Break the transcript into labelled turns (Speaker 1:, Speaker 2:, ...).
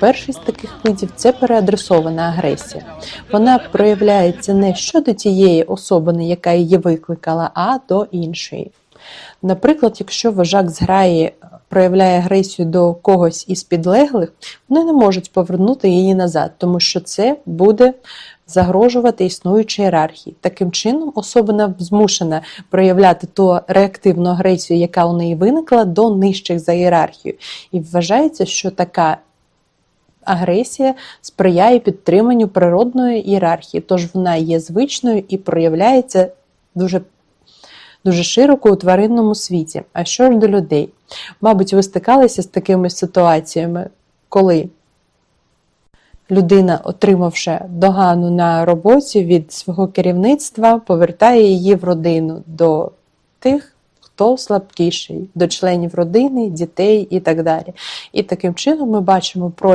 Speaker 1: Перший з таких видів це переадресована агресія. Вона проявляється не щодо тієї особини, яка її викликала, а до іншої. Наприклад, якщо вожак зграї проявляє агресію до когось із підлеглих, вони не можуть повернути її назад, тому що це буде загрожувати існуючій ієрархії. Таким чином, особина змушена проявляти ту реактивну агресію, яка у неї виникла, до нижчих за ієрархію. І вважається, що така агресія сприяє підтриманню природної ієрархії, тож вона є звичною і проявляється дуже дуже широко у тваринному світі. А що ж до людей? Мабуть, ви стикалися з такими ситуаціями, коли людина, отримавши догану на роботі від свого керівництва, повертає її в родину до тих, хто слабкіший, до членів родини, дітей і так далі. І таким чином ми бачимо про